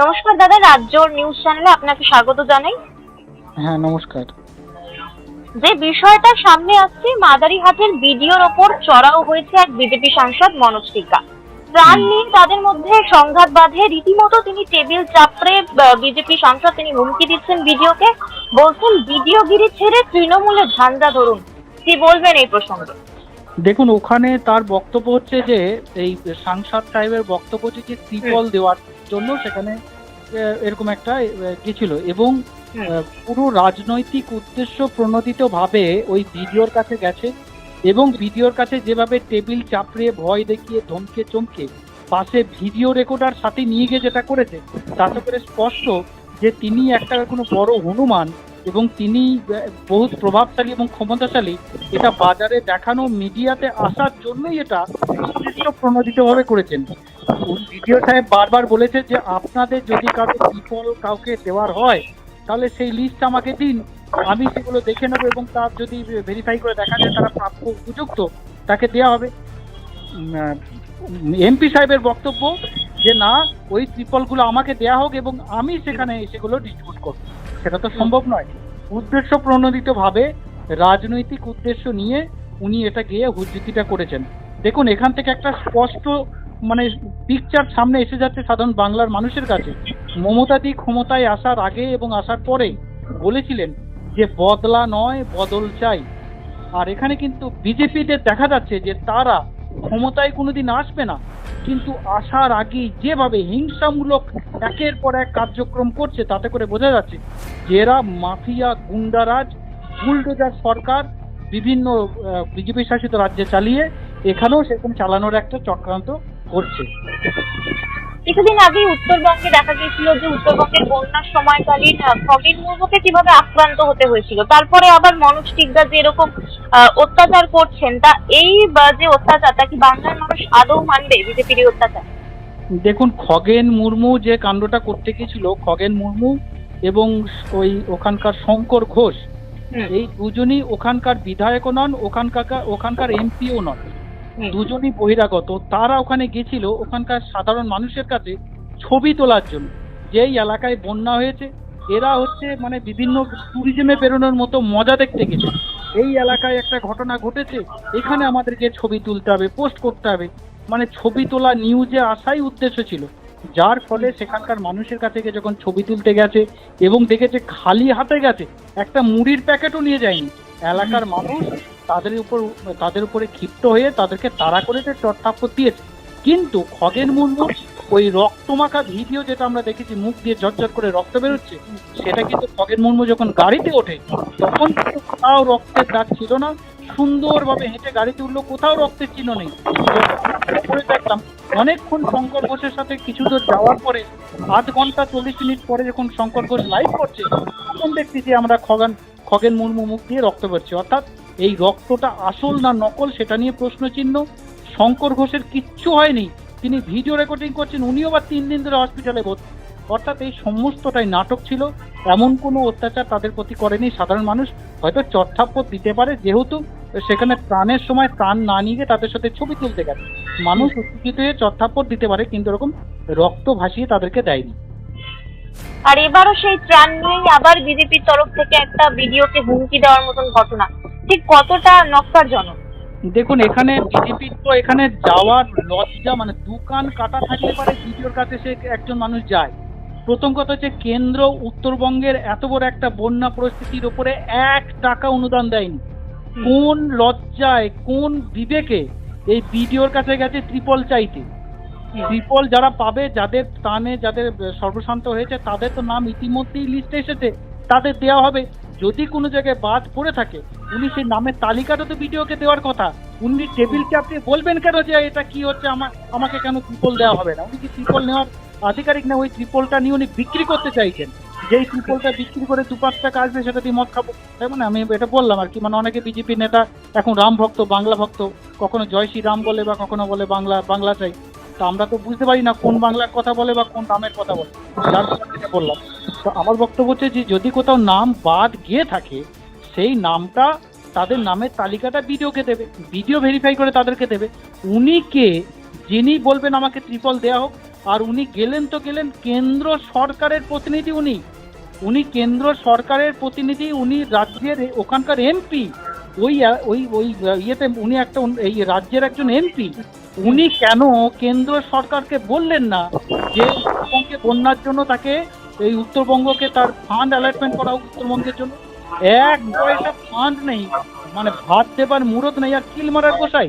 নমস্কার দাদা রাজ্য নিউজ চ্যানেলে আপনাকে স্বাগত জানাই। হ্যাঁ নমস্কার। যে বিষয়টা সামনে আসছে মাদারিহাটের বিডিওর ওপর চড়াও হয়েছে এক বিজেপি সাংসদ মনোজ টিকা। প্রাণ নিয়ে তাদের মধ্যে সংঘাত বাঁধে। রীতিমতো তিনি টেবিল চাপড়ে বিজেপি সাংসদ তিনি হুমকি দিচ্ছেন ভিডিওকে বলছেন ভিডিওগিরি ছেড়ে তৃণমূলে ঝান্ডা ধরুন। কি বলবেন এই প্রসঙ্গে? দেখুন ওখানে তার বক্তব্য হচ্ছে যে এই সাংসদ সাহেবের বক্তব্য হচ্ছে যে ত্রিপল দেওয়ার জন্য সেখানে এরকম একটা গেছিল। এবং পুরো রাজনৈতিক উদ্দেশ্য প্রণোদিত ভাবে ওই ভিডিওর কাছে গেছে এবং ভিডিওর কাছে যেভাবে টেবিল চাপড়িয়ে ভয় দেখিয়ে ধমকে চমকে পাশে ভিডিও রেকর্ডার সাথে নিয়ে গিয়ে যেটা করেছে তাতে করে স্পষ্ট যে তিনি একটা কোনো বড় হনুমান এবং তিনি বহুত প্রভাবশালী এবং ক্ষমতাশালী। এটা বাজারে দেখানো মিডিয়াতে আসার জন্যই এটা উদ্দেশ্য প্রণোদিতভাবে করেছেন। ভিডিও সাহেব বারবার বলেছে যে, আপনাদের যদি কারও বিফল কাউকে দেওয়ার হয়, তাহলে সেই লিস্ট আমাকে দিন। আমি সেগুলো দেখে নেব এবং তার যদি ভেরিফাই করে দেখা যায় তারা প্রাপ্য উপযুক্ত, তাকে দেওয়া হবে। এমপি সাহেবের বক্তব্য যে, না, ওই ত্রিপলগুলো আমাকে দেয়া হোক এবং আমি সেখানে সেগুলো ডিস্ট্রিবিউট করব। সেটা তো সম্ভব নয়। উদ্দেশ্য প্রণোদিতভাবে, রাজনৈতিক উদ্দেশ্য নিয়ে উনি এটা গিয়ে হুজ্জুতিটা করেছেন। দেখুন, এখান থেকে একটা স্পষ্ট মানে পিকচার সামনে এসে যাচ্ছে সাধারণ বাংলার মানুষের কাছে। মমতাদি ক্ষমতায় আসার আগে এবং আসার পরে বলেছিলেন যে, বদলা নয়, বদল চাই। আর এখানে কিন্তু বিজেপিদের দেখা যাচ্ছে যে, তারা ক্ষমতায় কোনোদিন আসবে না। কিন্তু আসার আগেই যেভাবে হিংসামূলক একের পর এক কার্যক্রম করছে, তাতে করে বোঝা যাচ্ছে যে এরা মাফিয়া, গুন্ডারাজ, বুলডোজার সরকার, বিভিন্ন বিজেপি শাসিত রাজ্যে চালিয়ে এখানেও সেরকম চালানোর একটা চক্রান্ত করছে। কিছুদিন আগে উত্তরবঙ্গে দেখা গিয়েছিল যে উত্তরবঙ্গের বন্যার সময়কালীন খগেন মুর্মুকে কীভাবে আক্রান্ত হতে হয়েছিল। তারপরে আবার মনোজ টিকদা যে এরকম অত্যাচার করছেন তা এই যে অত্যাচার তা কি বাংলার মানুষ আদৌ মানবে বিজেপির অত্যাচার? দেখুন খগেন মুর্মু যে কাণ্ডটা করতে গিয়েছিল খগেন মুর্মু এবং ওই ওখানকার শঙ্কর ঘোষ এই দুজনই ওখানকার বিধায়কও নন ওখানকার ওখানকার এমপিও নন। দুজনই বহিরাগত তারা ওখানে গেছিল ওখানকার সাধারণ মানুষের কাছে ছবি তোলার জন্য। যেই এলাকায় বন্যা হয়েছে এরা হচ্ছে মানে বিভিন্ন ট্যুরিজমে বেরোনোর মতো মজা দেখতে গেছে এই এলাকায় একটা ঘটনা ঘটেছে। এখানে আমাদেরকে ছবি তুলতে হবে পোস্ট করতে হবে। মানে ছবি তোলা নিউজে আসাই উদ্দেশ্য ছিল। যার ফলে সেখানকার মানুষের কাছে গিয়ে যখন ছবি তুলতে গেছে এবং দেখেছে খালি হাতে গেছে, একটা মুড়ির প্যাকেটও নিয়ে যায়নি। এলাকার মানুষ তাদের উপর, তাদের উপরে ক্ষিপ্ত হয়ে তাদেরকে তাড়া করে চট্টাপ্পর দিয়েছে। কিন্তু খগেন মুর্মু ওই রক্তমাখা ভিডিও যেটা আমরা দেখেছি, মুখ দিয়ে ঝরঝর করে রক্ত বেরোচ্ছে, সেটা কিন্তু খগেন মুর্মু যখন গাড়িতে ওঠে, তখন কোথাও রক্তের দাগ ছিল না। সুন্দরভাবে হেঁটে গাড়িতে উঠল, কোথাও রক্তের চিহ্ন নেই। করে দেখলাম অনেকক্ষণ শঙ্কর ঘোষের সাথে কিছু দূর যাওয়ার পরে, আধ ঘণ্টা চল্লিশ মিনিট পরে যখন শঙ্কর ঘোষ লাইভ করছে, তখন দেখছি যে আমরা খগান, খগেন মুর্মু মুখ দিয়ে রক্ত বেরোচ্ছে। অর্থাৎ এই রক্তটা আসল না নকল, সেটা নিয়ে প্রশ্ন চিহ্ন শঙ্কর ঘোষের কিচ্ছু হয়নি। তিনি ভিডিও রেকর্ডিং করছেন, উনিও বা তিন দিন ধরে হসপিটালে ভর্তি। অর্থাৎ এই সমস্তটাই নাটক ছিল। এমন কোনো অত্যাচার তাদের প্রতি করেনি। সাধারণ মানুষ হয়তো চট্টাপ্পর দিতে পারে, যেহেতু সেখানে প্রাণের সময় প্রাণ না নিয়ে তাদের সাথে ছবি তুলতে গেছে। মানুষ উত্তেজিত হয়ে চট্টাপ্পর দিতে পারে, কিন্তু এরকম রক্ত ভাসিয়ে তাদেরকে দেয়নি। আর এবারও সেই ত্রাণ নিয়েই আবার বিজেপির তরফ থেকে একটা ভিডিওকে হুমকি দেওয়ার মতন ঘটনা। ঠিক কতটা নক্কারজনক? দেখুন, এখানে বিজেপির তো এখানে যাওয়ার লজ্জা মানে দোকান কাটা থাকলে পারে ভিডিওর কাছে সে একজন মানুষ যায়। প্রথম কথা হচ্ছে কেন্দ্র উত্তরবঙ্গের এত বড় একটা বন্যা পরিস্থিতির উপরে এক টাকা অনুদান দেয়নি। কোন লজ্জায়, কোন বিবেকে এই ভিডিওর কাছে গেছে ত্রিপল চাইতে? ত্রিপল যারা পাবে, যাদের স্থানে যাদের সর্বশান্ত হয়েছে, তাদের তো নাম ইতিমধ্যেই লিস্টে এসেছে, তাদের দেওয়া হবে। যদি কোনো জায়গায় বাদ পড়ে থাকে উনি সেই নামের তালিকাটা তো ভিডিওকে দেওয়ার কথা। উনি টেবিলকে আপনি বলবেন কেন যে এটা কি হচ্ছে আমার আমাকে কেন ত্রিপল দেওয়া হবে না? উনি কি ত্রিপল নেওয়ার আধিকারিক না? ওই ত্রিপলটা নিয়ে উনি বিক্রি করতে চাইছেন। যেই ত্রিপলটা বিক্রি করে দু পাঁচ টাকা আসবে, সেটা দিয়ে মদ খাব। তাই মানে আমি এটা বললাম আর কি। মানে অনেকে বিজেপি নেতা, এখন রাম ভক্ত, বাংলা ভক্ত, কখনো জয় শ্রী রাম বলে বা কখনো বলে বাংলা বাংলা চাই। তো আমরা তো বুঝতে পারি না কোন বাংলার কথা বলে বা কোন রামের কথা বলে। যার যেটা বললাম। তো আমার বক্তব্য হচ্ছে যে যদি কোথাও নাম বাদ গিয়ে থাকে সেই নামটা, তাদের নামের তালিকাটা ভিডিওকে দেবে ভিডিও ভেরিফাই করে তাদেরকে দেবে। উনি কে? যিনি বলবেন আমাকে ত্রিপল দেওয়া হোক। আর উনি গেলেন তো গেলেন কেন্দ্র সরকারের প্রতিনিধি উনি। উনি কেন্দ্র সরকারের প্রতিনিধি, উনি রাজ্যের ওখানকার এমপি ওই ওই ওই ইয়েতে উনি একটা, এই রাজ্যের একজন এমপি উনি কেন কেন্দ্র সরকারকে বললেন না যে উত্তরবঙ্গে বন্যার জন্য তাকে, এই উত্তরবঙ্গকে তার ফান্ড অ্যালটমেন্ট করা হোক উত্তরবঙ্গের জন্য? এক পয়সা ফান্ড নেই। মানে ভাত দেবার মুরত নেই আর কিল মারার গোসাই।